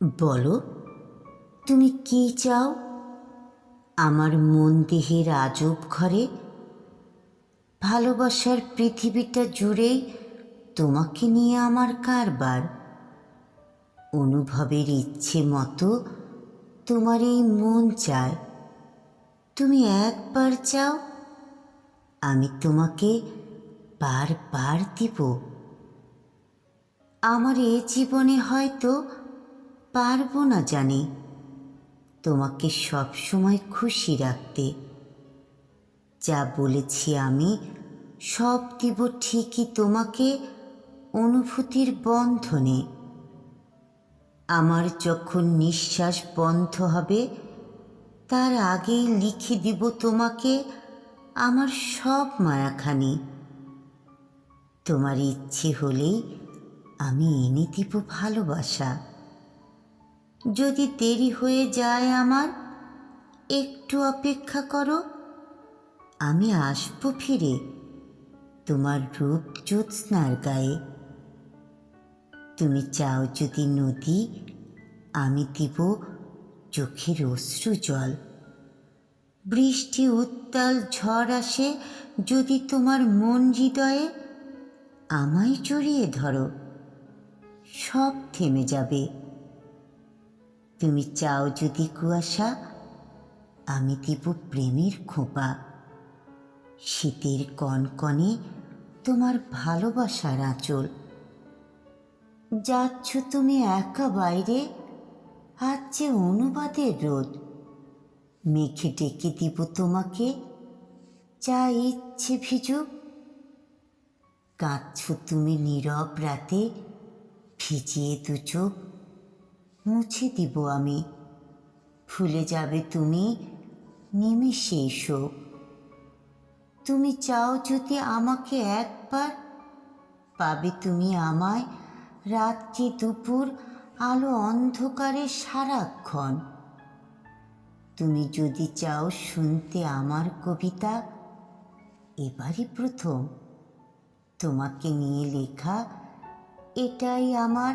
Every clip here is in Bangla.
বলো, তুমি কি চাও? আমার মন দেহের আজব ঘরে, ভালোবাসার পৃথিবীটা জুড়েই তোমাকে নিয়ে আমার কারবার। অনুভবের ইচ্ছে মতো তোমার এই মন চায়। তুমি একবার চাও, আমি তোমাকে বারবার দিব। আমার এ জীবনে হয়তো পারব না জানি। তোমাকে সব সময় খুশি রাখতে। যা বলেছি আমি, সব দিব ঠিকই তোমাকে অনুভূতির বন্ধনে। আমার যখন নিঃশ্বাস বন্ধ হবে, তার আগেই লিখে দিব তোমাকে আমার সব মায়াখানি। তোমার ইচ্ছে হলেই আমি এনে দিব ভালোবাসা। যদি দেরি হয়ে যায় আমার, একটু অপেক্ষা করো। আমি আসব ফিরে, তোমার রূপ জ্যোৎস্নার গায়ে। তুমি চাও যদি নদী, আমি দিব চোখের অশ্রু জল। বৃষ্টি উত্তাল ঝড় আসে যদি তোমার মন হৃদয়ে আমায় জড়িয়ে ধরো। সব থেমে যাবে। তুমি চাও যদি কুয়াশা, আমি দিব প্রেমের খোপা। শীতের কনকনে তোমার ভালোবাসার আঁচল। যাচ্ছ তুমি একা বাইরে, আজ যে অনুবাদের রোদ। মেঘে ডেকে দিব তোমাকে, যা ইচ্ছে ভিজুক। কাঁদছ তুমি নীরব রাতে, ভিজিয়ে দু চোখ মুছে দিব আমি। ভুলে যাবে তুমি, নিমেষে শোক তুমি চাও যদি আমাকে একবার পাবে তুমি আমায় রাত্রি দুপুর আলো অন্ধকারে সারাক্ষণ। তুমি যদি চাও শুনতে আমার কবিতা, এবারই প্রথম। তোমাকে নিয়ে লেখা, এটাই আমার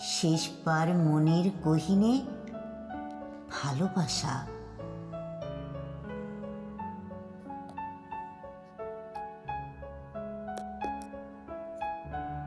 শেষবার মনের গহিনে ভালোবাসা।